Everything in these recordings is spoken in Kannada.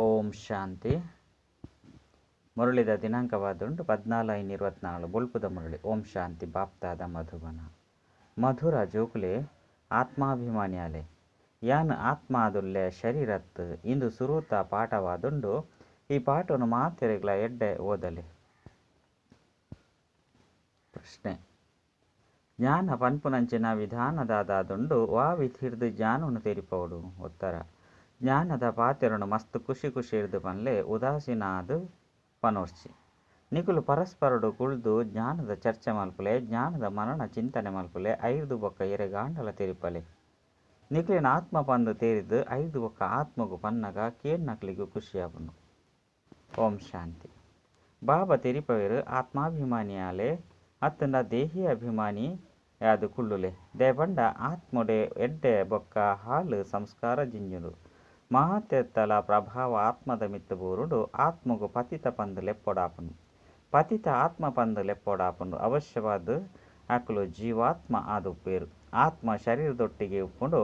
ಓಂ ಶಾಂತಿ. ಮುರಳಿದ ದಿನಾಂಕವಾದುಂಟು ಪದ್ನಾಲ್ಕು ಐನ್ ಇರುವತ್ನಾಳು ಬುಲ್ಪುದ ಮುರಳಿ. ಓಂ ಶಾಂತಿ. ಬಾಪ್ತಾದ ಮಧುಬನ ಮಧುರ ಜೋಕುಲೆ ಆತ್ಮಾಭಿಮಾನಿಯಾಲೆ. ಯಾನ್ ಆತ್ಮ ಅದುಲ್ಲೆ ಶರೀರತ್. ಇಂದು ಸುರೂತ ಪಾಠವಾದುಂಡು ಈ ಪಾಠವನ್ನು ಮಾತೆರೆಗಳ ಎಡ್ಡೆ ಓದಲೆ. ಪ್ರಶ್ನೆ. ಜ್ಞಾನ ಪನ್ಪುನಂಚಿನ ವಿಧಾನದಾದಾದುಂಡು ವಾ ವಿಧಿರ್ದು ಜ್ಞಾನವನ್ನು ತೆರಿಪವಡು ಉತ್ತರ. ಜ್ಞಾನದ ಪಾತೆರಣು ಮಸ್ತ್ ಖುಷಿ ಖುಷಿ ಇರ್ದು ಪನ್ಲೆ ಉದಾಸೀನ ಆದು ಪನೋರ್ಚಿ ನಿಕುಲು ಪರಸ್ಪರಡು ಕುಳ್ದು ಜ್ಞಾನದ ಚರ್ಚೆ ಮಲ್ಪುಲೆ, ಜ್ಞಾನದ ಮರಣ ಚಿಂತನೆ ಮಲ್ಪುಲೆ, ಐದು ಬೊಕ್ಕ ಎರೆಗಾಂಡಲ ತಿರುಪಲೆ. ನಿಕ್ಲಿನ ಆತ್ಮ ಪಂದು ತೇರಿದ್ದು ಐದು ಬೊಕ್ಕ ಆತ್ಮಗು ಪನ್ನಗ ಕೇನ್ ಖುಷಿ ಖುಷಿಯಾಪುಂಡು ಓಂ ಶಾಂತಿ. ಬಾಬಾ ತೆರಿಪವೇರು ಆತ್ಮಾಭಿಮಾನಿಯಾಲೆ ಅತ್ತಂಡ ದೇಹಿ ಅಭಿಮಾನಿ ಯಾದು ಕುಳ್ಳುಲೆ. ದೇ ಬಂಡ ಆತ್ಮೊಡೆ ಎಡ್ಡೆ ಬೊಕ್ಕ ಹಾಲು ಸಂಸ್ಕಾರ ಜಿಂಜುಡು ಮಹಾತೆತ್ತಲ ಪ್ರಭಾವ ಆತ್ಮದ ಮಿತ್ತು ಬೂರುಡು ಆತ್ಮಗು ಪತಿತ ಪಂದು ಲೆಪ್ಪೊಡಾಪುಂಡು. ಪತಿತ ಆತ್ಮ ಪಂದು ಲೆಪ್ಪೊಡಾಪುಂಡು. ಅವಶ್ಯವಾದ ಅಕುಲು ಜೀವಾತ್ಮ ಆದು ಪೇರು ಆತ್ಮ ಶರೀರದೊಟ್ಟಿಗೆ ಉಪ್ಪುಂಡು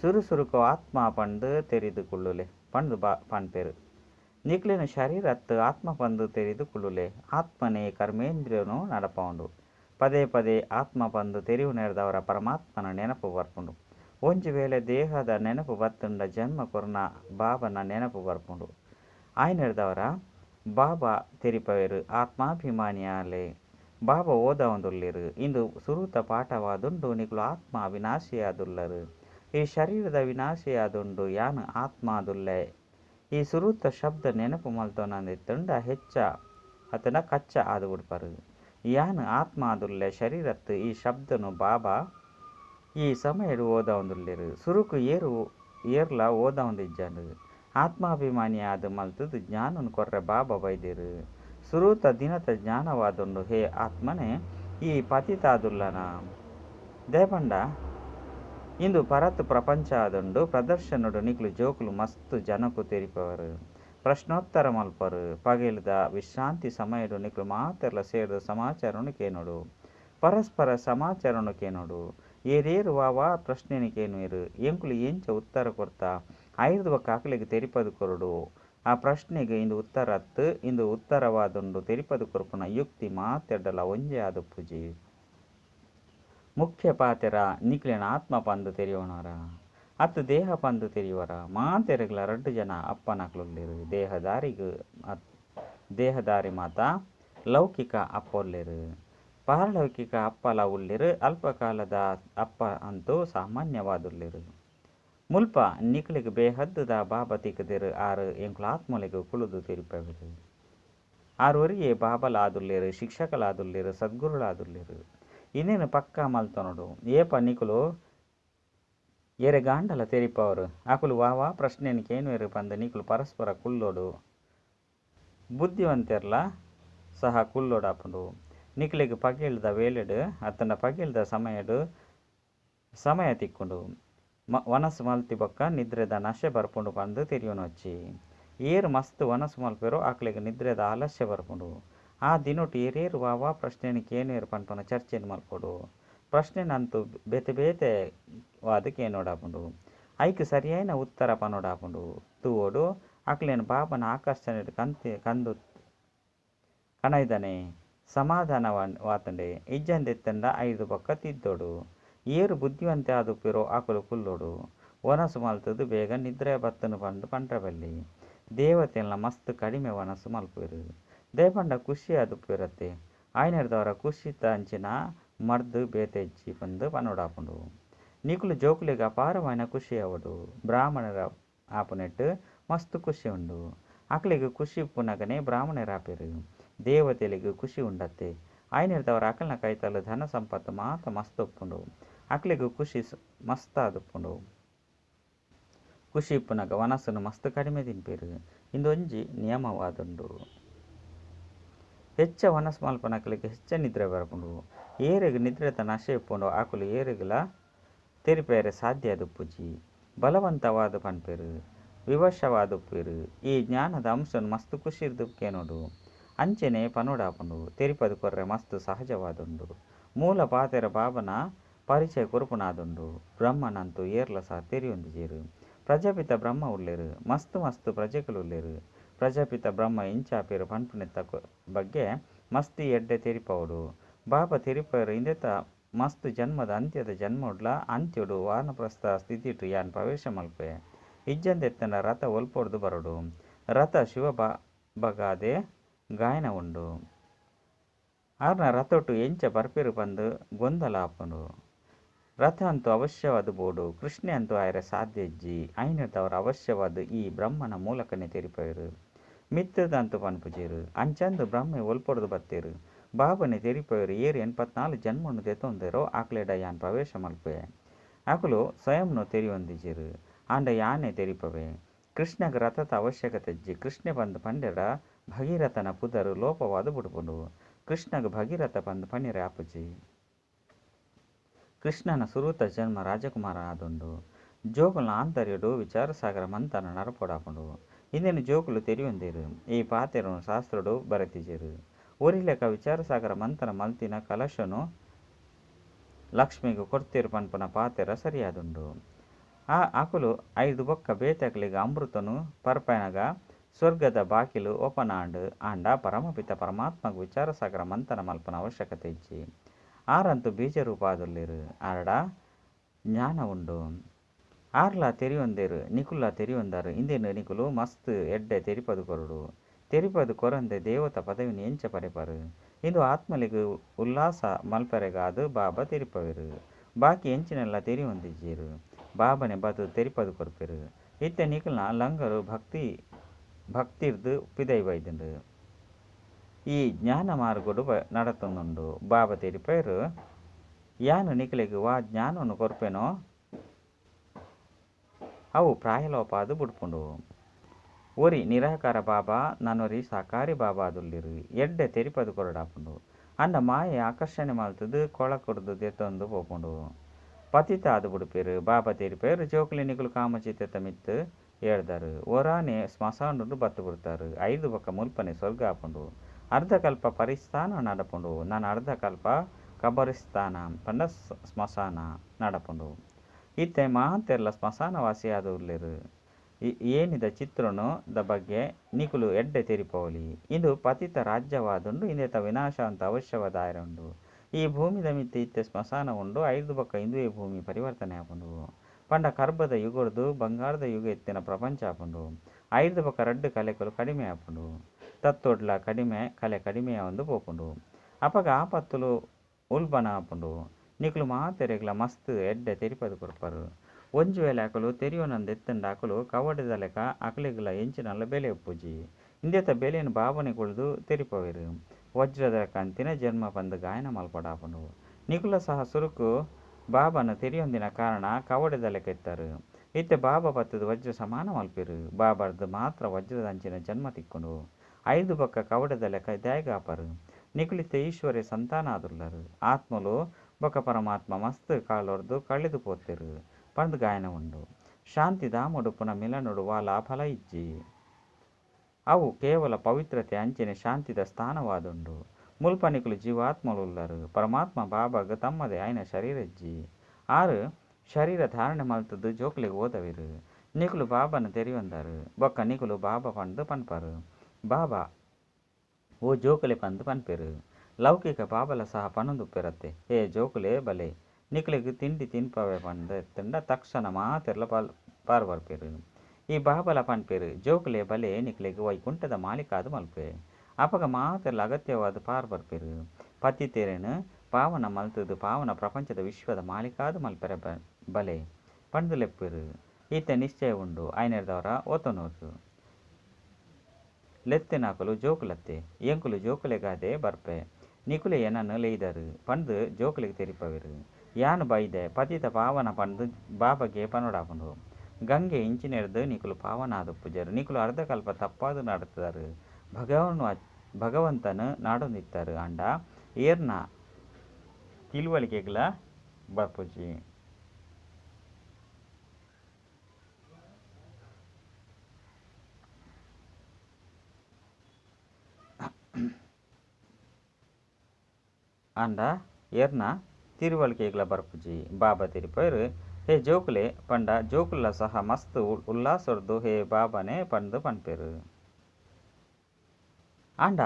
ಸುರುಸುರುಕು ಆತ್ಮ ಪಂಡು ತೆರೆದುಕೊಳ್ಳುಲೆ ಪಂಡು ಬಾ ಪನ್ಪೇರು ನಿಕ್ಲಿನ ಶರೀರತ್ತು ಆತ್ಮ ಪಂದು ತೆರೆದುಕೊಳ್ಳುಲೆ, ಆತ್ಮನೇ ಕರ್ಮೇಂದ್ರಿಯನು ನಡಪುಂಡು ಪದೇ ಪದೇ ಆತ್ಮ ಪಂದು ತೆರಿವು ನೆರೆದವರ ಪರಮಾತ್ಮನ ನೆನಪು ಬರ್ಪುಂಡು. ಒಂಜಿ ವೇಳೆ ದೇಹದ ನೆನಪು ಬತ್ತುಂಡ ಜನ್ಮ ಕೊರ್ನ ಬಾಬನ ನೆನಪು ಬರ್ಪುಂಡು. ಆಯ್ನೆಡ್ದವರ ಬಾಬಾ ಆತ್ಮಾಭಿಮಾನಿ ಆತ್ಮಾಭಿಮಾನಿಯಾಲೆ. ಬಾಬಾ ಓದ ಒಂದುಲ್ಲಿರು ಇಂದು ಸುರೂತ ಪಾಠವಾದುಂಡು, ನಿಗುಲು ಆತ್ಮ ವಿನಾಶಿಯಾದುಲ್ಲರು ಈ ಶರೀರದ ವಿನಾಶಿಯಾದುಂಡು, ಯಾನು ಆತ್ಮಾದುಲ್ಲೆ. ಈ ಸುರೂತ ಶಬ್ದ ನೆನಪು ಮಲ್ತೊನಂದಿತ್ತುಂಡ ಹೆಚ್ಚ, ಅತನ ಕಚ್ಚ ಆದು ಬಿಡ್ಪರು ಯಾನು ಆತ್ಮಾದುಲ್ಲೆ, ಶರೀರತ್ತು ಈ ಶಬ್ದನು ಬಾಬಾ ಈ ಸಮಯರು ಓದ ಒಂದುಲ್ಲಿರು ಸುರುಕು ಏರು, ಏರ್ಲ ಓದ ಒಂದಿಜ್ಜಂಡು ಆತ್ಮಾಭಿಮಾನಿ ಆದ ಮಲ್ತದು ಜ್ಞಾನನು ಕೊರ್ರೆ ಬಾಬಾ ಬೈದೆರ್. ಸುರೂತ ದಿನತ ಜ್ಞಾನವಾದುಂಡು ಹೇ ಆತ್ಮನೆ, ಈ ಪತಿತಾದುಲ್ಲನ. ದೇಪಂಡ ಇಂದು ಪರತ್ ಪ್ರಪಂಚ ಆದುಂಡು ಪ್ರದರ್ಶನಡು ನಿಕ್ಲು ಜೋಕುಲು ಮಸ್ತ್ ಜನಕು ತೆರಿಪವರು. ಪ್ರಶ್ನೋತ್ತರ ಮಲ್ಪರು. ಪಗಿಲ್ದ ವಿಶ್ರಾಂತಿ ಸಮಯಡು ನಿಕ್ಲು ಮಾತೆರ್ಲ ಸೇರಿದ ಸಮಾಚಾರನು ಕೇನೋಡು. ಪರಸ್ಪರ ಸಮಾಚಾರನು ಕೇನೋಡು. ಕೇನು ಇರು? ಎಂಕುಲು ಎಂಚ ಉತ್ತರ ಕೊರ್ತಾ ಐದು ಬಕ್ಕ ಆಕಲಿಗೆ ತೆರಿಪದು ಕೊರಡು. ಆ ಪ್ರಶ್ನೆಗೆ ಇಂದು ಉತ್ತರ ಅತ್ತು, ಇಂದು ಉತ್ತರವಾದುಂಡು ತೆರಿಪದು ಕೊರ್ಪುನ ಯುಕ್ತಿ ಮಾತೆಡ್ಡಲ ಒಂಜೆ ಆದ ಪೂಜಿ. ಮುಖ್ಯ ಪಾತೆರ, ನಿಕ್ಲಿನ ಆತ್ಮ ಪಂದು ತೆರೆಯೋಣರ ಅತ್ತು ದೇಹ ಪಂದು ತೆರೆಯುವರ, ಮಾತೆರೆಗ್ಲ ರಡ್ಡು ಜನ ಅಪ್ಪನಕ್ಲುಲ್ಲಿರು. ದೇಹದಾರಿಗ ದೇಹದಾರಿ ಮಾತ, ಲೌಕಿಕ ಅಪ್ಪೊಲ್ಲಿರು. ಪಾರಲೌಕಿಕ ಅಪ್ಪಲ ಉಳ್ಳಿರು, ಅಲ್ಪಕಾಲದ ಅಪ್ಪ ಅಂತೂ ಸಾಮಾನ್ಯವಾದುಳ್ಳಿರು. ಮುಲ್ಪ ನಿಕ್ಲಿಗೆ ಬೇಹದ್ದುದ ಬಾಬಾ ತಿಕ್ಕದಿರು, ಆರು ಎಂಕುಲ ಆತ್ಮಲಿಗೆ ಕುಳಿದು ತಿರುಪವಿರು. ಆರುವರಿಗೆ ಬಾಬಲಾದುಲ್ಲಿರು ಶಿಕ್ಷಕಲಾದುಲ್ಲಿರು ಸದ್ಗುರುಳಾದುಳ್ಳಿರು. ಇನ್ನೇನು ಪಕ್ಕ ಮಲ್ತನೋಡು ಏಪ ನಿಕುಲು? ಎರೆ ಗಾಂಡಲ ತೆರಿಪವರು. ಆಕುಲು ವಾವ ಪ್ರಶ್ನೆನಿಕೇನು ಇರು ಬಂದ ನಿಕುಲು ಪರಸ್ಪರ ಕುಳ್ಳೋಡು. ಬುದ್ಧಿವಂತೆರ್ಲ? ಸಹ ಕುಲ್ಲೋಡಾಪುಂಡು ನಿಖಿಲಿಗೆ ಪಗೆಲ್ದ ವೇಳೆಡು ಅತ್ತಂಡ ಪಗೆಲ್ದ ಸಮಯಡು, ಸಮಯ ತಿಕ್ಕೊಂಡು. ಮ, ವನಸು ಮಲ್ತಿ ಬೊಕ್ಕ ನಿದ್ರೆದ ನಶೆ ಬರ್ಪುಂಡು ಪಂದು ತಿರಿಯೋನೊಚ್ಚಿ ಏರು ಮಸ್ತ್ ವನಸು ಮಲ್ಪೆರೋ ಆಕ್ಲೆಗ್ ನಿದ್ರೆದ ಆಲಸ್ಯ ಬರ್ಪುಂಡು. ಆ ದಿನೊಟ್ಟು ಏರೇರು ವಾವ ಪ್ರಶ್ನೆನಿಗೆ ಏನೇರು ಪನ್ಪನ ಚರ್ಚೆನು ಮಲ್ಪೊಡು. ಪ್ರಶ್ನೆ ನಂತು ಬೇತೆ ಬೇತೆ ವಾದಕ್ಕೆ ಏನೋಡಾಪುಂಡು ಐಕ್ ಸರಿಯಾಯಿನ ಉತ್ತರ ಪನೋಡಾಪುಂಡು ತೂವೋಡು ಆಕ್ಲೇನು ಬಾಬನ ಆಕರ್ಷಣೆ ಕಂತಿ ಕಂದು ಕಣೈದನೆ. ಸಮಾಧಾನ ವಾತಂಡೆ ಇಜ್ಜಂದೆತ್ತಂಡ ಐದು ಪಕ್ಕ ತಿದ್ದೋಡು, ಏರು ಬುದ್ಧಿವಂತೆ ಆದು ಪಿರೋ ಆಕಲು ಕುಲ್ಲೋಡು, ವನಸು ಮಲ್ತದು ಬೇಗ ನಿದ್ರೆ ಬತ್ತನು ಪಂಡು ಪಂಡ್ರಬಲ್ಲಿ ದೇವತೆಲ್ಲ ಮಸ್ತ್ ಕಡಿಮೆ ವನಸು ಮಲ್ಪಿರು ದೇಪಂಡ ಖುಷಿ ಆದುಪ್ಪಿರತ್ತೆ ಆಯ್ನರ್ದವರ ಖುಷಿ ತಂಚಿನ ಮರ್ದು ಬೇತೆಜ್ಜಿ ಬಂದು ಪನೋಡಾಪುಂಡು. ನಿಕುಲು ಜೋಕುಲಿಗೆ ಅಪಾರమైన ಖುಷಿ ಅವಡು ಬ್ರಾಹ್ಮಣರ ಆಪನೆಟ್ಟು ಮಸ್ತ್ ಖುಷಿ ಉಂಡು. ಆಕಲಿಗೆ ಖುಷಿ ಪುನಗನೆ ಬ್ರಾಹ್ಮಣರ ಆಪಿರು ದೇವತೆಲಿಗೆ ಖುಷಿ ಉಂಡತ್ತೆ. ಆಯ್ನೆಡ್ದವರ ಅಕಲ್ನ ಕೈತಲ್ಲ ಧನ ಸಂಪತ್ತು ಮಾತ ಮಸ್ತ್ ಒಪ್ಪುಂಡು ಅಕ್ಲಿಗೆ ಖುಷಿ ಮಸ್ತ್ ಆದುಪ್ಪುಂಡು ಖುಷಿ ಪುನಗ ವನಸ್ಸನ್ನು ಮಸ್ತ್ ಕಡಿಮೆ ತಿನ್ಪೇರು. ಇಂದೊಂಜಿ ನಿಯಮವಾದುಂಡು. ಹೆಚ್ಚ ವನಸ್ ಮಲ್ಪನಕಲಿಗೆ ಹೆಚ್ಚ ನಿದ್ರೆ ಬರ್ಪುಂಡು. ಏರೆಗ್ ನಿದ್ರೆತ ನಶೆ ಇಪ್ಪುಂಡು. ಆಕಲು ಏರಿಗಲ ತೆರಿಪೇರೆ ಸಾಧ್ಯ ದುಪ್ಪುಜಿ ಬಲವಂತವಾದ ಪನ್ಪೇರು. ವಿವಶವಾದುಪ್ಪೇರು. ಈ ಜ್ಞಾನದ ಅಂಶನ್ ಮಸ್ತ್ ಖುಷಿ ಇರ್ದುಕ್ಕೇನೋಡು ಅಂಚೆನೆ ಪನೋಡಾಪುಂಡು ತೆರಿಪದು ಕೊರ್ರೆ ಮಸ್ತ್ ಸಹಜವಾದುಂಡು. ಮೂಲ ಪಾತೆರ ಬಾಬನ ಪರಿಚಯ ಕುರುಪುನಾದುಂಡು. ಬ್ರಹ್ಮನಂತೂ ಏರ್ಲ ಸಹ ತೆರಿಯೊಂದಿಜೇರು ಪ್ರಜಾಪಿತ ಬ್ರಹ್ಮ ಉಳ್ಳೇರು ಮಸ್ತ್ ಮಸ್ತ್ ಪ್ರಜೆಗಳು ಉಳ್ಳೇರು ಪ್ರಜಾಪಿತ ಬ್ರಹ್ಮ ಇಂಚಾಪಿರು ಪನ್ಪುನೆತ್ತ ಬಗ್ಗೆ ಮಸ್ತಿ ಎಡ್ಡೆ ತೆರಿಪವಡು ಬಾಬ ತೆರಿಪರು ಇಂದೆತ ಮಸ್ತ್ ಜನ್ಮದ ಅಂತ್ಯದ ಜನ್ಮೋಡ್ಲ ಅಂತ್ಯಡು ವಾನಪ್ರಸ್ಥ ಸ್ಥಿತಿಟು ಯಾನ್ ಪ್ರವೇಶ ಮಲ್ಪೆ. ಇಜ್ಜಂದೆತ್ತನ ರಥ ಒಲ್ಪೊಡ್ದು ಬರಡು. ರಥ ಶಿವ ಬಗಾದೆ ಗಾಯನ ಉಂಡು. ಆರ್ನ ರಥೊಟ್ಟು ಎಂಚ ಬರ್ಪಿರು ಬಂದು ಗೊಂದಲ ಆಪುಂಡು ರಥ ಅಂತೂ ಅವಶ್ಯವಾದ ಬೋಡು ಕೃಷ್ಣ ಅಂತೂ ಆಯ್ರ ಸಾಧ್ಯ ಇಜ್ಜಿ ಐನದವರು ಅವಶ್ಯವಾದ ಈ ಬ್ರಹ್ಮನ ಮೂಲಕನೇ ತೆರಿಪೆಯರು. ಮಿತ್ರದಂತೂ ಪನ್ಪುಜೇರು, ಅಂಚಂದು ಬ್ರಹ್ಮೆ ಒಲ್ಪೊಡ್ದು ಬತ್ತೇರು. ಬಾಬನೆ ತೆರಿಪೆಯರು, ಏರು ಎನ್ಪತ್ನಾಲ್ಕು ಜನ್ಮನ್ನು ತೆತ್ತೊಂದಿರೋ ಆಕ್ಲೆಡ ಯಾನ್ ಪ್ರವೇಶ ಮಲ್ಪೆ. ಆಕಲು ಸ್ವಯಂನು ತೆರಿಯೊಂದಿಜೇರು, ಆಂಡ ಯಾನೆ ತೆರಿಪವೆ. ಕೃಷ್ಣಗ ರಥದ ಅವಶ್ಯಕತೆ ಕೃಷ್ಣ ಬಂದು ಪಂಡೆರ ಭಗೀರಥನ ಪುದರು ಲೋಪವಾದ ಬುಡುಪುಂಡು. ಕೃಷ್ಣಗ ಭಗೀರಥ ಬಂದು ಪಣಿರೆ ಆಪುಜಿ ಕೃಷ್ಣನ ಸುರೂತ ಜನ್ಮ ರಾಜಕುಮಾರ ಆದುಂಡು. ಜೋಕುಲ ಆಂತರ್ಯಡು ವಿಚಾರಸಾಗರ ಮಂತನ ನರಪೋಡಾಕೊಂಡು ಇಂದಿನ ಜೋಗುಲು ತೆರೆಯೊಂದಿರು. ಈ ಪಾತೆರನು ಶಾಸ್ತ್ರಡು ಬರೆತಿಜಿರು. ಊರಿಲೆಕ್ಕ ವಿಚಾರಸಾಗರ ಮಂತನ ಮಲ್ತಿನ ಕಲಶನು ಲಕ್ಷ್ಮಿಗೆ ಕೊಡ್ತಿರು ಪನ್ಪನ ಪಾತೆರ ಸರಿಯಾದುಂಡು. ಆ ಅಕುಲು ಐದು ಬೊಕ್ಕ ಬೇತಕ್ಲಿಗೆ ಅಮೃತನು ಪರ್ಪನಗ ಸ್ವರ್ಗದ ಬಾಕಿಲು ಓಪನಾಂಡ್, ಆಂಡ, ಪರಮಪಿತ ಪರಮಾತ್ಮಗ ವಿಚಾರಸಾಗರ ಮಂತನ ಮಲ್ಪನ ಅವಶ್ಯಕತೆ ಇಜ್ಜಿ ಆರಂತೂ ಬೀಜ ಆದುಲ್ಲೇರು ಆರಡ, ಜ್ಞಾನ ಉಂಡು. ಆರ್ಲ ತೆರಿಯೊಂದೇರು, ನಿಕುಲ ತೆರಿಯೊಂದಾರು. ಇಂದೇನು ನಿಕುಲು, ಮಸ್ತ್, ಎಡ್ಡೆ ತೆರಿಪದು ಕೊರಡು. ತೆರಿಪದು ಕೊರಂದೆ ದೇವತ ಪದವಿನ ಎಂಚ ಪರಿಪರು. ಇಂದು ಆತ್ಮಲಿಗೆ ಉಲ್ಲಾಸ ಮಲ್ಪರೆಗಾದು ಬಾಬಾ ತೆರಿಪವಿರು. ಬಾಕಿ ಎಂಚಿನೆಲ್ಲ ತೆರಿಯೊಂದಿಜ್ಜೇರು. ಬಾಬನೆ ಬದು ತೆರಿಪದು ಕೊರ್ಪೆರು. ಇತ್ತೆ ನಿಕಲ್ನ ಲಂಗರು ಭಕ್ತಿ ಪಿದೈ ಬೈದುಂಡು ಈ ಜ್ಞಾನ ಬ ನಡತೊಂದುಂಡು ಬಾಬಾ ತೆರಿಪೇರು ಯಾನು ನಿಕಲಿಗೆ ವಾ ಜ್ಞಾನವನ್ನು ಕೊರ್ಪೆನೋ ಅವು ಪ್ರಾಯಲೋಪಾದು ಬುಡ್ಪುಂಡು ಒರಿ ನಿರಾಕಾರ ಬಾಬಾ ನನ್ನೊರಿ ಸಾಕಾರಿ ಬಾಬಾ ಅದುಲ್ಲಿರು ಎಡ್ಡೆ ತೆರಿಪದು ಕೊರಡಾಪುಂಡು ಅಂಡ ಮಾಯೆ ಆಕರ್ಷಣೆ ಮಲ್ತದು ಕೊಳ ಕೊಡ್ದು ದೆತ್ತೊಂದು ಪೋಪುಂಡು ಪತಿತ ಅದು ಬುಡುಪೇರು ಬಾಬಾ ತೆರಿಪೇರು ಜೋಕುಲಿ ನಿಕುಲು ಕಾಮಚಿತ್ತ ಮಿತ್ತು ಹೇಳ್ದಾರು. ಒರಾನೆ ಬಿಡ್ತಾರು ಐದು ಬಕ ಮುಲ್ಪನೆ ಸ್ವರ್ಗ ಆಪುಂಡು ಅರ್ಧಕಲ್ಪ ಪರಿಸ್ಥಾನ ನಡಪುಂಡು. ನಾನು ಅರ್ಧಕಲ್ಪ ಕಬರಿಸ್ಥಾನ, ಪಂಡ ಸ್ಮಶಾನ ನಡಪುಂಡು. ಇತ್ತೆ ಮಹಾಂತೆರ್ಲ ಸ್ಮಶಾನವಾಸಿ ಆದ ಉಲ್ಲೇರು ಏನಿದ ಚಿತ್ರನು ದ ಬಗ್ಗೆ ನಿಕುಲು ಎಡ್ಡೆ ತೆರಿಪೋಲಿ. ಇದು ಪತಿತ ರಾಜ್ಯವಾದುಂಡು ಇಂದೇತ ವಿನಾಶ ಅಂತ ಅವಶ್ಯವಾದ ಆಯ್ರುಂಡು ಈ ಭೂಮಿದ ಮಿತಿ ಇತ್ತೆ ಸ್ಮಶಾನ ಉಂಡು ಐದು ಬಕ್ಕ ಇಂದುವೆ ಭೂಮಿ ಪರಿವರ್ತನೆ ಆಪುಂಡು ಪಂಡ ಕರ್ಬದ ಯುಗೊಡ್ದು ಬಂಗಾರದ ಯುಗ ಎತ್ತಿನ ಪ್ರಪಂಚ ಆಪುಂಡು. ಐದು ಬೊಕ್ಕ ರಡ್ಡು ಕಲೆಕಲು ಕಡಿಮೆ ಆಪುಂಡು. ತತ್ತೊಡ್ಲ ಕಡಿಮೆ ಕಲೆ ಕಡಿಮೆ ಒಂದು ಪೋಪುಂಡು. ಅಪಗ ಆಪತ್ತುಲು ಉಲ್ಬನ ಆಪುಂಡು. ನಿಕ್ಲು ಮಾತೆರೆಗ್ಲ ಮಸ್ತ್ ಎಡ್ಡೆ ತೆರಿಪದು ಕೊರ್ಪರು. ಒಂಜು ವೇಲೆ ಆಕಲು ತೆರಿಯೋನಂದು ಎತ್ತಂಡ ಆಕಲು ಕವಡದ ಲೆಕ್ಕ ಅಕಲಿಗ್ಲ ಎಂಚಿನಲ್ಲ ಬೆಲೆ ಉಪ್ಪುಜಿ ಇಂದೆತ ಬೆಲೆಯನ್ನು ಬಾಬನೆ ಕುಳಿದು ತೆರಿಪವೆರು. ವಜ್ರದ ಕಂತಿನ ಜನ್ಮ ಬಂದು ಗಾಯನ ಮಲ್ಪಡಾಪುಂಡು ನಿಕುಲ ಸಹ ಸುರುಕು ಬಾಬನ ತೆರಿಯೊಂದಿನ ಕಾರಣ ಕವಡೆದಲೆ ಕೆತ್ತರು. ಇತ್ತೆ ಬಾಬಾ ಬತ್ತದ ವಜ್ರ ಸಮಾನ ಮಲ್ಪಿರು ಬಾಬರ್ದು ಮಾತ್ರ ವಜ್ರದ ಅಂಚಿನ ಜನ್ಮ ತಿಕ್ಕುಂಡು ಐದು ಬೊಕ್ಕ ಕವಡೆದಲೆ ಲೆಕ್ಕ ದ್ಯಾಗಾಪರು ನಿಕುಲಿತ ಈಶ್ವರ್ಯ ಸಂತಾನ ಆದುಲ್ಲರು ಆತ್ಮಲು ಬೊಕ್ಕ ಪರಮಾತ್ಮ ಮಸ್ತ್ ಕಾಲೊರ್ದು ಕಳೆದು ಪೋತಿರು ಪಂದ್ ಗಾಯನ ಉಂಡು. ಶಾಂತಿ ದಾಮುಡು ಪುನ ಮಿಲನುಡು ವಾಲ ಫಲ ಇಜ್ಜಿ. ಅವು ಕೇವಲ ಪವಿತ್ರತೆ ಅಂಚಿನ ಶಾಂತಿದ ಸ್ಥಾನವಾದುಂಡು. ಮುಲ್ಪನಿಕುಲು ಜೀವಾತ್ಮಲುಲ್ಲರು. ಪರಮಾತ್ಮ ಬಾಬಾಗ ತಮ್ಮದೇ ಆಯ್ನ ಶರೀರ ಇಜ್ಜಿ ಆರು, ಶರೀರ ಧಾರಣೆ ಮಲ್ತದ್ದು ಜೋಕ್ಲಿಗೆ ಓದವಿರು. ನಿಕುಲು ಬಾಬನ ತೆರಿಯೊಂದರು. ಬೊಕ್ಕ ನಿಕುಲು ಬಾಬಾ ಪಂದು ಪನ್ಪರು. ಬಾಬಾ, ಓ ಜೋಕುಲೆ ಪಂದು ಪನ್ಪೆರು. ಲೌಕಿಕ ಬಾಬಲ ಸಹ ಪನೊಂದುಪ್ಪೆರತ್ತೆ. ಹೇ ಜೋಕುಲೆ ಬಲೆ, ನಿಕಲಿಗೆ ತಿಂಡಿ ತಿನ್ಪವೆ ಪಂದ ಎತ್ತಂಡ ತಕ್ಷಣ ಮಾತೆರ್ಲ ಪಾಲ್ ಪಾರ್ಬರ್ಪೆರು ಈ ಬಾಬಲ ಪನ್ಪೆರು. ಜೋಕುಲೆ ಬಲೆ ನಿಕಲಿಗೆ ವೈಕುಂಠದ ಮಾಲಿಕಾದು ಮಲ್ಪೆ. ಅಪಗ ಮಾತ್ರ ಅಗತ್ಯವಾದ ಪಾರ್ ಬರ್ಪೆರು ಪತಿ ತೆರೆನು ಪಾವನ ಮಲ್ತದು ಪಾವನ ಪ್ರಪಂಚದ ವಿಶ್ವದ ಮಾಲೀಕಾದ ಮಲ್ಪೆರ ಬಲೆ ಪಂಡು ಲೆಪ್ಪೆರು ಈತ ನಿಶ್ಚಯ ಉಂಡು ಐನೆರ್ದವರ ಓತನೋಸು ಲೆತ್ತೆನಾಕಲು ಜೋಕುಲತ್ತೆ ಎಂಕುಲು ಜೋಕುಲೆಗಾದೆ ಬರ್ಪೆ ನಿಕುಲೆ ಏನನ್ನು ಲೇಯ್ದರು ಪಂದು ಜೋಕುಲಿಗೆ ತೆರಿಪವಿರು ಯಾನು ಬೈದೆ ಪತಿತ ಪಾವನ ಪಂದು ಬಾಬಗೆ ಪನೊಡಾಪುಂಡು ಗಂಗೆ ಇಂಚಿನೆರ್ದು ನಿಕುಲು ಪಾವನ ಆದ ಪೂಜರು ನಿಕುಲು ಅರ್ಧಕಲ್ಪ ತಪ್ಪಾದು ನಡತದರು ಭಗವನು ಭಗವಂತನು ನಾಡೊಂದಿತ್ತರು ಅಂಡ. ಏರ್ನ ತಿಳುವಳಿಕೆಗಳ ಬರ್ಪುಜಿ ಅಂಡ, ಏರ್ನ ತಿರುವಳಿಕೆಗಳ ಬರ್ಪುಜಿ. ಬಾಬಾ ತಿರುಪೇರು, ಹೇ ಜೋಕುಲೆ, ಪಂಡ, ಜೋಕುಲ ಸಹ ಮಸ್ತ್ ಉಲ್ಲಾಸರ್ದು ಹೇ ಬಾಬಾನೆ ಪಂದು ಪನ್ಪೆರು ಆಂಡ,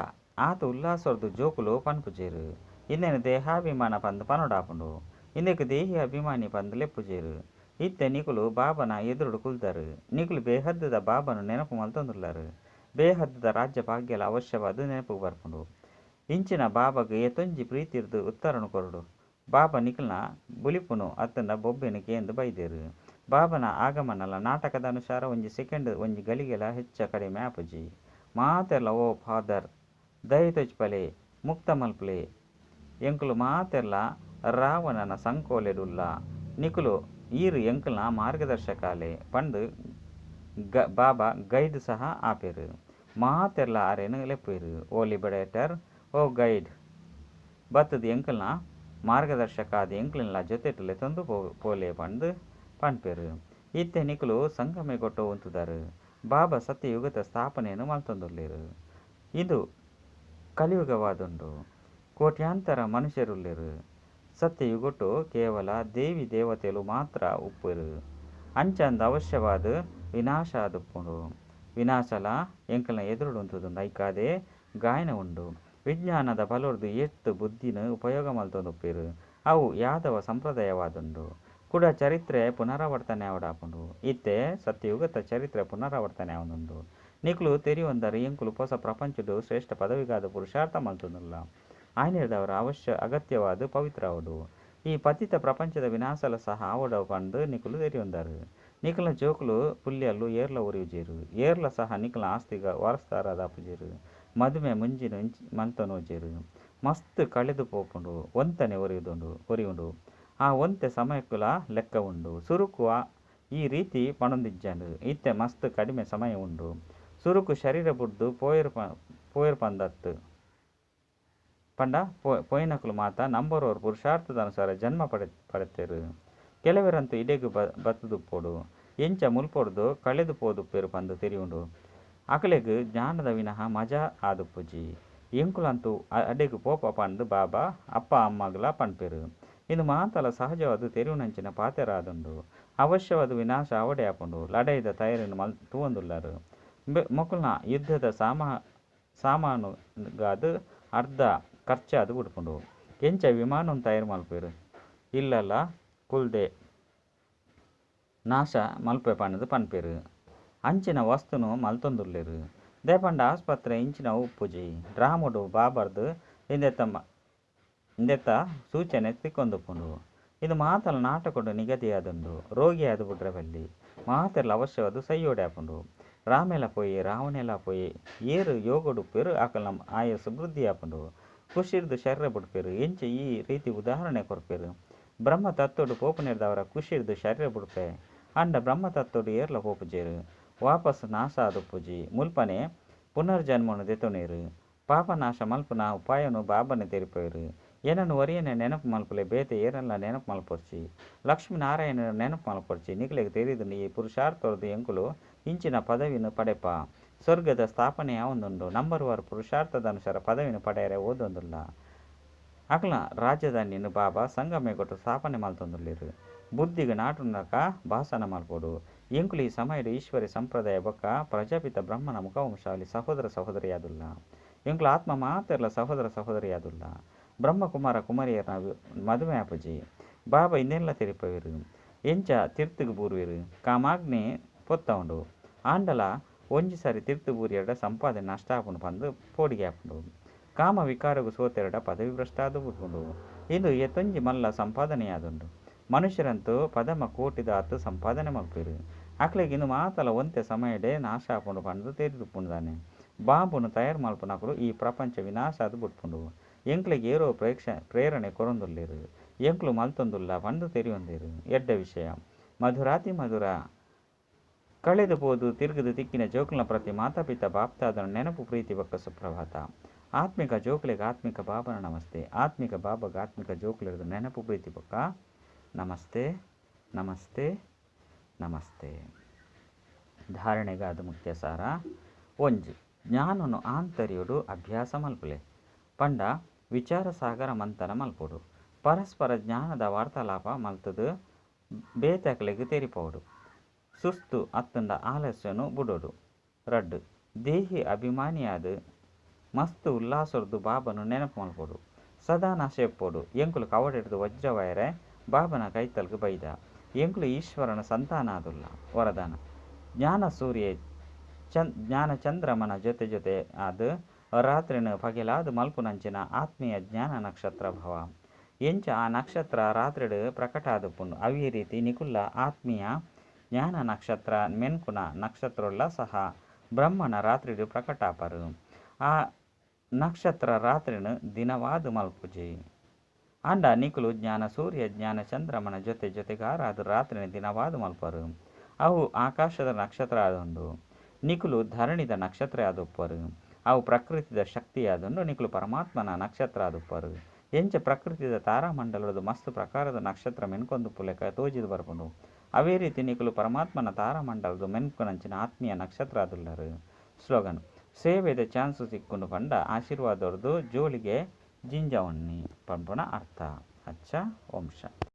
ಆತ ಉಲ್ಲಾಸರ್ದು ಜೋಕುಲು ಪನ್ಪುಜೇರು ಇನ್ನೇನು ದೇಹಾಭಿಮಾನ ಪಂದ್ ಪನೊಡಾಪುಂಡು. ಇಂದೆಕ್ ದೇಹಿ ಅಭಿಮಾನಿ ಪಂದ್ ಲೆಪ್ಪುಜೇರು ಇತ್ತೆ ನಿಕುಲು ಬಾಬನ ಎದುರುಡು ಕುಲ್ದರು. ನಿಕುಲು ಬೇಹದ್ದದ ಬಾಬನು ನೆನಪು ಮಲ್ತೊಂದುಲ್ಲಾರು. ಬೇಹದ್ದದ ರಾಜ್ಯ ಭಾಗ್ಯಲ ಅವಶ್ಯವಾದ ನೆನಪು ಬರ್ಪುಂಡು. ಇಂಚಿನ ಬಾಬಗೆ ಎತೊಂಜಿ ಪ್ರೀತಿರ್ದು ಉತ್ತರನು ಕೊರಡು. ಬಾಬ ನಿಕಲ್ನ ಬುಲಿಪುನು ಅತ್ತಂಡ ಬೊಬ್ಬೆನು ಕೇಂದು ಬೈದೇರು. ಬಾಬನ ಆಗಮನಲ ನಾಟಕದ ಅನುಸಾರ ಒಂಜಿ ಸೆಕೆಂಡ್ ಒಂಜಿ ಗಳಿಗೆಲ ಹೆಚ್ಚ ಕಡಿಮೆ ಆಪುಜಿ. ಮಾತೆರ್ಲ ಓ ಫಾದರ್ ದಯತೊಚ್ಪಲೆ ಮುಕ್ತ ಮಲ್ಪಲೆ ಎಂಕುಲು ಮಾತೆರ್ಲ, ರಾವಣನ ಸಂಕೋಲೆಡುಲ್ಲ ನಿಕುಲು, ಈರು ಎಂಕಲ್ನ ಮಾರ್ಗದರ್ಶಕಾಲೆ ಪಂದು ಗ, ಬಾಬಾ ಗೈಡ್ ಸಹ ಆಪೆರು. ಮಾತೆರ್ಲ ಅರೆನು ಲೆಪ್ಪೆರು ಓ ಲಿಬರೇಟರ್, ಓ ಗೈಡ್. ಬತ್ತದ ಎಂಕಲ್ನ ಮಾರ್ಗದರ್ಶಕ ಆದ ಎಂಕಲ್ನ ಜೊತೆಟಲೆ ತಂದು ಪೋಲೆ ಪಂದು ಪನ್ಪೆರು. ಇತ್ತೆ ನಿಕುಲು ಸಂಗಮೆ ಕೊಟ್ಟು ಉಂತುದರು. ಬಾಬಾ ಸತ್ಯಯುಗದ ಸ್ಥಾಪನೆಯನ್ನು ಮಲ್ತೊಂದುಲ್ಲೆರ್ ಇದು ಕಲಿಯುಗವಾದುಂಡು ಕೋಟ್ಯಾಂತರ ಮನುಷ್ಯರುಲ್ಲಿರು ಸತ್ಯಯುಗೊಟ್ಟು ಕೇವಲ ದೇವಿ ದೇವತೆಲು ಮಾತ್ರ ಉಪ್ಪುರು. ಅಂಚಂದ ಅವಶ್ಯವಾದ ವಿನಾಶ ಆದುಪ್ಪುಂಡು ವಿನಾಶಲ ಎಂಕಲ್ನ ಎದುರುಡುಂತುದು ಐಕಾದೆ ಗಾಯನ ಉಂಡು ವಿಜ್ಞಾನದ ಬಲೊರ್ದು ಎಷ್ಟು ಬುದ್ಧಿನ ಉಪಯೋಗ ಮಲ್ತೊಂದುಪ್ಪೆರು. ಅವು ಯಾದವ ಸಂಪ್ರದಾಯವಾದುಂಡು ಕೂಡ ಚರಿತ್ರೆ ಪುನರಾವರ್ತನೆ ಆವಡಾಪುಂಡು ಇತ್ತೆ ಸತ್ಯಯುಗದ ಚರಿತ್ರೆ ಪುನರಾವರ್ತನೆ ಆವೊಂದುಂಡು ನಿಕ್ಲು ತೆರಿಯೊಂದರ ಎಂಕುಲು ಹೊಸ ಪ್ರಪಂಚಡು ಶ್ರೇಷ್ಠ ಪದವಿಗಾದ ಪುರುಷಾರ್ಥ ಮಲ್ತೊಂದುಲ್ಲ. ಆಯ್ನಿರ್ದವರ ಅವಶ್ಯ ಅಗತ್ಯವಾದ ಪವಿತ್ರ ಅವಡು. ಈ ಪತಿತ ಪ್ರಪಂಚದ ವಿನಾಶಲ ಸಹ ಆವಡ ಪಂದು ನಿಕ್ಲು ತೆರಿಯೊಂದರು. ನಿಕಲ ಜೋಕುಲು ಪುಲ್ಯಲ್ಲು ಏರ್ಲ ಉರಿಯುಜೇರು ಏರ್ಲ ಸಹ ನಿಕಲ ಆಸ್ತಿಗ ವಾರಸ್ತಾರಾದ ಅಪ್ಪುಜೇರು ಮದುವೆ ಮುಂಜಿನ ಮಂತನೋಜೇರು ಮಸ್ತ್ ಕಳೆದು ಪೋಪುಂಡು, ಒಂತನೆ ಒರಿಯುದುಂಡು, ಒರಿಯುಂಡು. ಆ ಒಂತೆ ಸಮಯಕ್ಕುಲ ಲೆಕ್ಕ ಉಂಡು. ಸುರುಕು ಆ- ಈ ರೀತಿ ಪಣೊಂದಿಜ್ಜಂಡು. ಇತ್ತೆ ಮಸ್ತ್ ಕಡಿಮೆ ಸಮಯ ಉಂಡು. ಸುರುಕು ಶರೀರ ಬುಡ್ದು ಪೋಯರ್ ಪ ಪೋಯರ್ ಪಂದತ್ತು. ಪಂಡ ಪೋ ಪೊಯ್ನಕುಲು ಮಾತ ನಂಬರೋರು ಪುರುಷಾರ್ಥದ ಅನುಸಾರ ಜನ್ಮ ಪಡೆ ಪಡೆತೇರು. ಕೆಲವರಂತೂ ಇಡೆಗು ಬ ಬತ್ತದುಪ್ಪೋಡು. ಎಂಚ ಮುಲ್ಪೊಡ್ದು ಕಳೆದು ಪೋದುಪ್ಪೇರು ಪಂದು ತಿರಿಯುಂಡು. ಅಕಲೆಗು ಜ್ಞಾನದ ವಿನಃ ಮಜಾ ಆದುಪ್ಪುಜಿ. ಎಂಕುಲಂತೂ ಅಡೆಗು ಪೋಪ ಪಂದು ಬಾಬಾ, ಅಪ್ಪ ಅಮ್ಮಗಲ ಪನ್ಪೆರು ಇದು ಮಾತಲ ಸಹಜವಾದ ತೆರುವಿನಂಚಿನ ಪಾತೆರಾದುಂಡು ಅವಶ್ಯವಾದ ವಿನಾಶ ಅವಡೆ ಆಪುಂಡು ಲಡೈದ ತಯಾರಿನ ಮಲ್, ತೂವೊಂದುಲ್ಲಾರು. ಮೊಕುಲ್ನ ಯುದ್ಧದ ಸಾಮಾ, ಸಾಮಾನುಗಾದ ಅರ್ಧ ಖರ್ಚಾದು ಉಡ್ಕೊಂಡು. ಎಂಚ ವಿಮಾನ ತಯಾರು ಮಲ್ಪೇರು. ಇಲ್ಲಲ್ಲ, ಕುಲ್ದೆ ನಾಶ ಮಲ್ಪೆ ಪಣ್ಣದು ಪನ್ಪೆರು. ಅಂಚಿನ ವಸ್ತುನು ಮಲ್ತೊಂದುಲ್ಲೆರು. ದೇಪಂಡ ಆಸ್ಪತ್ರೆ ಇಂಚಿನ ಉಪ್ಪುಜಿ. ಡ್ರಾಮುಡು ಬಾಬರ್ದು ಇಂದೆತ್ತ ಮ- ಇಂದೆತ್ತ ಸೂಚನೆ ತಿಕ್ಕೊಂದುಪ್ಪುಂಡು ಇದು ಮಾತಲ ನಾಟಕೊಂಡು ನಿಗದಿಯಾದುಂಡು ರೋಗಿ ಆದು ಬಿಡ್ರೆ ಬಲ್ಲಿ. ಮಾತೆರ್ಲ ಅವಶ್ಯವಾದ ಸೈಯೋಡೆ ಆಪುಂಡು ರಾಮೆಲ ಪೋಯಿ, ರಾವಣೆಲ್ಲ ಪೋಯಿ, ಏರು ಯೋಗಡುಪ್ಪೆರು ಆಕಲ್ನ ಆಯಸ್ಸು ವೃದ್ಧಿ ಆಪುಂಡು ಖುಷಿರ್ದು ಶರ್ರೆ ಬಿಡ್ಪೇರು ಎಂಚ ಈ ರೀತಿ ಉದಾಹರಣೆ ಕೊರ್ಪೇರು ಬ್ರಹ್ಮ ತತ್ತೋಡು ಪೋಪನಿರ್ದವರ ಖುಷಿರ್ದು ಶರ್ರೆ ಬಿಡ್ಪೆ ಅಂಡ ಬ್ರಹ್ಮ ತತ್ತೋಡು ಏರ್ಲ ಪೋಪುಜೇರು ವಾಪಸ್ ನಾಶ ಆದುಪ್ಪುಜಿ ಮುಲ್ಪನೆ ಪುನರ್ಜನ್ಮನು ದೆತೊನೇರು ಪಾಪನಾಶ ಮಲ್ಪನ ಉಪಾಯನು ಬಾಬನೆ ತೆರಿಪೇರು ಏನನ್ನು ಒರಿಯನೆ ನೆನಪು ಮಲ್ಪಲೆ, ಬೇತೆ ಏನೆಲ್ಲ ನೆನಪು ಮಲ್ಪರ್ಚಿ? ಲಕ್ಷ್ಮೀನಾರಾಯಣ ನೆನಪು ಮಲ್ಪರ್ಚಿ. ನಿಗಲಿಗೆ ತೆರೆದನು ಈ ಪುರುಷಾರ್ಥರದು ಎಂಕುಲು ಇಂಚಿನ ಪದವಿಯನ್ನು ಪಡೆಪ. ಸ್ವರ್ಗದ ಸ್ಥಾಪನೆ ಯಾವೊಂದುಂಡು ನಂಬರ್ ವಾರ್ ಪುರುಷಾರ್ಥದ ಅನುಸಾರ ಪದವಿಯನ್ನು ಪಡೆಯರೆ ಓದೊಂದುಲ್ಲ. ಅಗ್ಲ ರಾಜಧಾನಿಯನ್ನು ಬಾಬಾ ಸಂಗಮೆ ಕೊಟ್ಟು ಸ್ಥಾಪನೆ ಮಲ್ತೊಂದುಲ್ಲೆರು ಬುದ್ಧಿಗೆ ನಾಟುನಕ ಭಾಷಣ ಎಂಕುಲು ಈ ಸಮಯದ ಈಶ್ವರಿ ಸಂಪ್ರದಾಯ ಬೊಕ್ಕ ಪ್ರಜಾಪಿತ ಬ್ರಹ್ಮನ ಮುಖವಂಶಾಲಿ ಸಹೋದರ ಸಹೋದರಿಯಾದುಲ್ಲ. ಎಂಕುಲು ಆತ್ಮ ಮಾತೆರ್ಲ ಸಹೋದರ ಸಹೋದರಿಯಾದುಲ್ಲ. ಬ್ರಹ್ಮಕುಮಾರ ಕುಮಾರಿಯರ್ನ ವಿ- ಮದುವೆ பாபா ಬಾಬಾ ಇನ್ನೆಲ್ಲ ತೆರಿಪವೆರು. ಎಂಚ ತಿರ್ತಿಗ್ ಬೂರುವೆರು. ಕಾಮಾಗ್ನಿ ಪೊತ್ತ ಉಂಡು ಆಂಡಲ ಒಂಜಿ ಸಾರಿ ತಿರ್ತು ಬೂರಿಯಡ ಸಂಪಾದನೆ ನಷ್ಟ ಆಪುಂಡು ಬಂದು ಪೋಡಿಗೆ ಆಪುಂಡು. ಕಾಮ ವಿಕಾರಗು ಸೋತೆರಡ ಪದವಿ ಭ್ರಷ್ಟಾದು ಬಿಟ್ಕೊಂಡು ಇದು ಎತ್ತೊಂಜಿ ಮಲ್ಲ ಸಂಪಾದನೆಯಾದುಂಡು. ಮನುಷ್ಯರಂತೂ ಪದಮ ಕೋಟಿದಾತು ಸಂಪಾದನೆ ಮಾಡ್ತೀರಿ ಅಕ್ಲೆಗ್ ಇನ್ನು ಮಾತಲ ಒಂತೆ ಸಮಯಡೆ ನಾಶ ಆಪುಂಡು ಬಂದು ತೆರಿದುಪ್ಪುಂಡಾನೆ ಬಾಂಬುನು ತಯಾರು ಮಲ್ಪುನಕುಲು ಈ ಪ್ರಪಂಚ ವಿನಾಶ ಅದು ಬಿಟ್ಪುಂಡು. ಎಂಕ್ಲೆಗ್ ಏರೋ ಪ್ರೇಕ್ಷ, ಪ್ರೇರಣೆ ಕೊರೊಂದುಲ್ಲೆರು ಎಂಕ್ಲು ಮಲ್ತೊಂದುಲ್ಲ ಪಂದು ತೆರಿಯೊಂದೇರು ಎಡ್ಡ ವಿಷಯ. ಮಧುರಾತಿ ಮಧುರ. ಕಳೆದು ಬೋದು ತಿರುಗದು ತಿಕ್ಕಿನ ಜೋಕುಲ ಪ್ರತಿ ಮಾತಾಪಿತ ಬಾಪ್ತಾದನ ನೆನಪು ಪ್ರೀತಿ ಬಕ್ಕ ಸುಪ್ರಭಾತ. ಆತ್ಮಿಕ ಜೋಕುಲಿಗೆ ಆತ್ಮಿಕ ಬಾಬನ ನಮಸ್ತೆ. ಆತ್ಮಿಕ ಬಾಬಗ ಆತ್ಮಿಕ ಜೋಕುಲಿರದ ನೆನಪು ಪ್ರೀತಿ ಬಕ್ಕ ನಮಸ್ತೆ ನಮಸ್ತೆ ನಮಸ್ತೆ. ಧಾರಣೆಗಾದ ಮುಖ್ಯ ಸಾರ ಒಂಜಿ. ಜ್ಞಾನನು ಆಂತರ್ಯುಡು ಅಭ್ಯಾಸ ಮಲ್ಪಲೆ. ಪಂಡ ವಿಚಾರ ಸಾಗರ ಮಂಥನ ಮಲ್ಪೊಡು. ಪರಸ್ಪರ ಜ್ಞಾನದ ವಾರ್ತಾಲಾಪ ಮಲ್ತದು ಬೇತಕ್ಲೆಗ್ ತೆರಿಪೋಡು. ಸುಸ್ತು ಅತ್ತುಂಡ ಆಲಸ್ಯನು ಬುಡೋಡು. ರಡ್ಡ್, ದೇಹಿ ಅಭಿಮಾನಿಯಾದ ಮಸ್ತು ಉಲ್ಲಾಸರದು ಬಾಬನು ನೆನಪು ಮಲ್ಪೊಡು. ಸದಾ ನಶೆಪ್ಪೋಡು ಎಂಕುಲು ಕವಡೆಡ್ದು ವಜ್ರವಾಯರೆ ಬಾಬನ ಕೈತಲ್ಗ್ ಬೈದ. ಎಂಕುಲು ಈಶ್ವರನ ಸಂತಾನಾದುಲ್ಲ. ವರದಾನ, ಜ್ಞಾನ ಸೂರ್ಯ ಚಂದ್ ಜ್ಞಾನ ಚಂದ್ರಮನ ಜೊತೆ ಜೊತೆ ಆದ್ ರಾತ್ರಿನ ಪಗೆಲಾದ್ ಮಲ್ಪುನಂಚಿನ ಆತ್ಮೀಯ ಜ್ಞಾನ ನಕ್ಷತ್ರ ಭವ. ಎಂಚ ಆ ನಕ್ಷತ್ರ ರಾತ್ರಿಡ್ ಪ್ರಕಟ ಆದುಪ್ಪುಂಡು ಅವೇ ರೀತಿ ನಿಕುಲ್ಲ ಆತ್ಮೀಯ ಜ್ಞಾನ ನಕ್ಷತ್ರ ಮೆನ್ಕುನ ನಕ್ಷತ್ರೊಲ್ಲ ಸಹ ಬ್ರಹ್ಮನ ರಾತ್ರಿಡ್ ಪ್ರಕಟಾಪರು. ಆ ನಕ್ಷತ್ರ ರಾತ್ರಿನ ದಿನವಾದ ಮಲ್ಪುಜಿ. ಅಂಡ ನಿಕುಲು ಜ್ಞಾನ ಸೂರ್ಯ ಜ್ಞಾನ ಚಂದ್ರಮನ ಜೊತೆ ಜೊತೆಗಾರಾದ್ ರಾತ್ರಿನ ದಿನವಾದ ಮಲ್ಪರು. ಅವು ಆಕಾಶದ ನಕ್ಷತ್ರ ಆದೊಂದು. ನಿಕುಲು ಧರಣಿದ ನಕ್ಷತ್ರ ಆದುಪ್ಪರು. ಅವು ಪ್ರಕೃತಿದ ಶಕ್ತಿ ಆದುಂಡು ನಿಕುಲು ಪರಮಾತ್ಮನ ನಕ್ಷತ್ರ ಆದುಪ್ಪರು ಎಂಚ ಪ್ರಕೃತಿದ ತಾರಾಮಂಡಲದ ಮಸ್ತ್ ಪ್ರಕಾರದ ನಕ್ಷತ್ರ ಮೆನ್ಕೊಂದು ಪುಲೆಕ ತೋಜಿದು ಬರ್ಪುಂಡು ಅವೇ ರೀತಿ ನಿಕುಲು ಪರಮಾತ್ಮನ ತಾರಾಮಂಡಲದ ಮೆನ್ಕೊನಂಚಿನ ಆತ್ಮೀಯ ನಕ್ಷತ್ರ ಆದುಲ್ಲರು ಸ್ಲೋಗನ್, ಸೇವೆದ ಚಾನ್ಸ್ ಸಿಕ್ಕುಂಡು ಪಂಡ ಆಶೀರ್ವಾದವ್ರದ್ದು ಜೋಳಿಗೆ ಜಿಂಜವನ್ನಿ. ಪಂಪುನ ಅರ್ಥ. ಅಚ್ಚ ವಂಶ